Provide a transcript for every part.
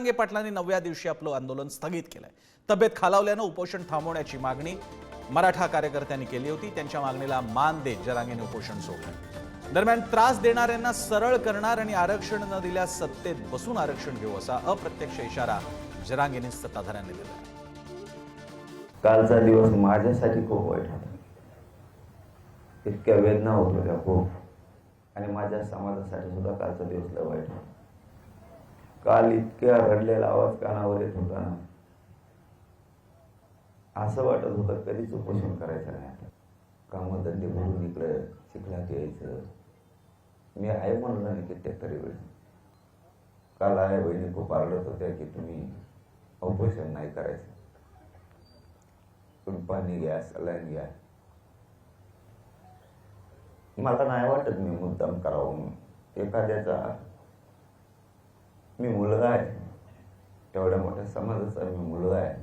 जरांगे पाटलांनी नवव्या दिवशी आपलं आंदोलन स्थगित केलंय. तब्येत खालावल्यानं उपोषण थांबवण्याची मागणी मराठा कार्यकर्त्यांनी केली होती. त्यांच्या मागणीला मान देत जरांगेने उपोषण सोडलं. दरम्यान त्रास देणाऱ्यांना सरळ करणार आणि आरक्षण न दिल्यास सत्तेत बसून आरक्षण घेऊ असा अप्रत्यक्ष इशारा जरांगेने सत्ताधाऱ्यांनी दिला. कालचा दिवस माझ्यासाठी खूप वाईट होता. इतक्या वेदना होत होत्या खूप. आणि माझ्या समाजासाठी सुद्धा कालचा दिवस लय वाईट होता. काल इतक्या रडलेला आवाज कानावर येत होता ना. असं वाटत होतं कधीच उपोषण करायचं नाही आता. कामधंदे भरून इकडे चिखलात यायचं. मी आहे म्हणलं नाही कित्येक तरी वेळ. काल आहे बहिणी खूप आरडत होत्या की तुम्ही उपोषण नाही करायचं. पण पाणी घ्या सलाईन घ्या. मला नाही वाटत मी मुद्दाम करावं एखाद्याचा मी मुलगा आहे. एवढ्या मोठ्या समाजाचा मी मुलगा आहे.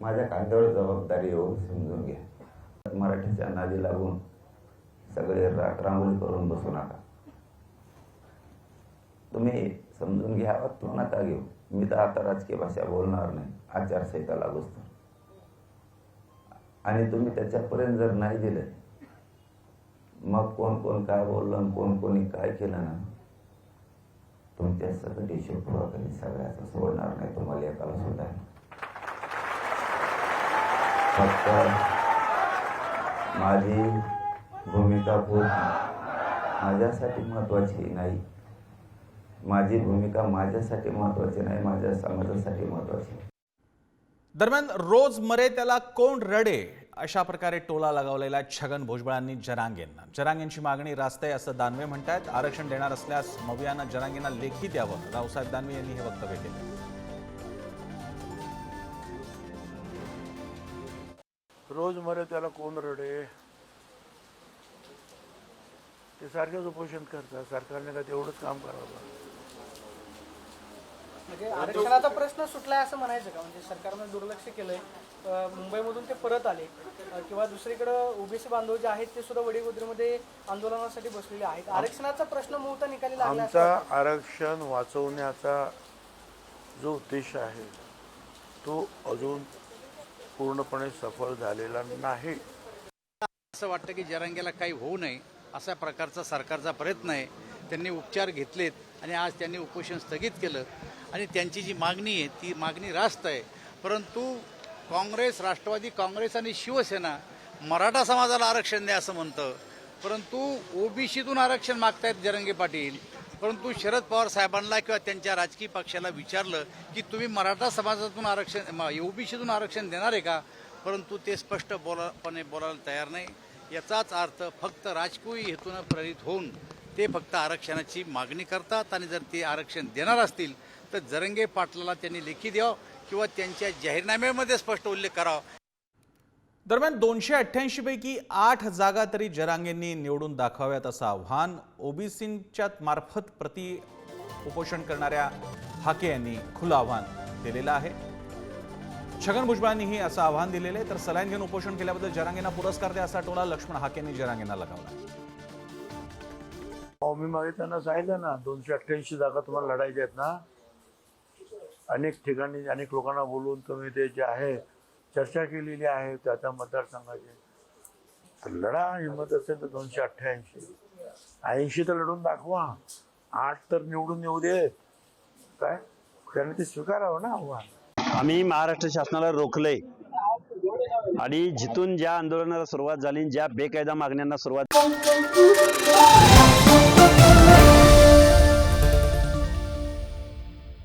माझ्या कांद्यावर जबाबदारी येऊ समजून घ्या. मराठीच्या नादी लागून सगळे राट रांगोळी करून बसू नका. तुम्ही समजून घ्या तो नका घेऊ. मी तर आता राजकीय भाषा बोलणार नाही. आचारसंहिता लागूच तर आणि तुम्ही त्याच्यापर्यंत जर नाही दिलं मग कोण कोण काय बोललं कोण कोणी काय केलं ना? तुमच्या सगळं हिशोब पुरा कधी सगळ्याचा सोडणार नाही तुम्हाला एकाला सुद्धा फक्त माझी भूमिका खूप माझ्यासाठी महत्वाची नाही माझी भूमिका माझ्यासाठी महत्वाची नाही माझ्या समाजासाठी महत्वाची दरम्यान रोज मरे त्याला कोण रडे? अशा प्रकारे टोला लगावलेला आहे छगन भुजबळांनी जरांगेंना. जरांगेंची मागणी रास्त आहे असं दानवे म्हणतायत. आरक्षण देणार असल्यास मवियानं जरांगेंना लेखी द्यावं. रावसाहेब दानवे यांनी हे वक्तव्य केलं. रोज मरे त्याला कोण रडे? ते सारखेच उपोषण करतात. सरकारने का तेवढंच काम करावं? म्हणजे आरक्षणाचा प्रश्न सुटलाय असं म्हणायचं का? म्हणजे सरकारनं दुर्लक्ष केलंय. अं, मुंबईमधून ते परत आले. अं, किंवा दुसरीकडं ओबीसी बांधव जे आहेत ते सुद्धा वडीगोद्रीमध्ये आंदोलनासाठी बसलेले आहेत. आरक्षणाचा प्रश्न मुहूर्त निकाली लागला असं आमचा आरक्षण वाचवण्याचा जो उद्देश आहे तो अजून पूर्णपणे सफल झालेला नाही. असं वाटतं की जरांगेला काही होऊ नये अशा प्रकारचा सरकारचा प्रयत्न आहे. त्यांनी उपचार घेतलेत आणि आज त्यांनी उपोषण स्थगित केलं. आणि त्यांची जी मागणी आहे ती मागणी रास्त आहे. परंतु काँग्रेस राष्ट्रवादी काँग्रेस आणि शिवसेना मराठा समाजाला आरक्षण द्या असं म्हणतं. परंतु ओबीसीतून आरक्षण मागतायत जरंगे पाटील. परंतु शरद पवार साहेबांना किंवा त्यांच्या राजकीय पक्षाला विचारलं की तुम्ही मराठा समाजातून आरक्षण ओबीसीतून आरक्षण देणार आहे का? परंतु ते स्पष्ट बोलापणे बोलायला तयार नाही. याचाच अर्थ फक्त राजकीय हेतून प्रेरित होऊन ते फक्त आरक्षणाची मागणी करतात आणि जर ते आरक्षण देणार असतील तर जरंगे पाटलाला त्यांनी लेखी द्यावं किंवा त्यांच्या जाहीरनाम्यामध्ये स्पष्ट उल्लेख करावा. दरम्यान दोनशे अठ्ठ्याऐंशी पैकी आठ जागा तरी जरांगेंनी निवडून दाखवाव्यात असं आव्हान ओबीसींच्या मार्फत प्रति उपोषण करणाऱ्या हाके यांनी खुलं आव्हान दिलेलं आहे. छगन भुजबळांनीही असं आव्हान दिलेलं आहे. तर सलाईन घेऊन उपोषण केल्याबद्दल जरांगेंना पुरस्कार द्या असा टोला लक्ष्मण हाकेंनी जरांगेंना लगावला. मी मागे त्यांना सांगितलं ना दोनशे अठ्ठ्याऐंशी जागा तुम्हाला लढायच्या आहेत ना. अनेक ठिकाणी अनेक लोकांना बोलून तुम्ही ते जे आहे चर्चा केलेली आहे त्या त्या मतदारसंघाची. तर लढा हिंमत असेल तर दोनशे अठ्ठ्याऐंशी. ऐंशी तर लढून दाखवा. आठ तर निवडून येऊ दे. काय? त्यांनी ते स्वीकारावं ना आव्हान. आम्ही महाराष्ट्र शासनाला रोखलंय. आणि जिथून ज्या आंदोलनाला सुरुवात झाली ज्या बेकायदा मागण्यांना सुरुवात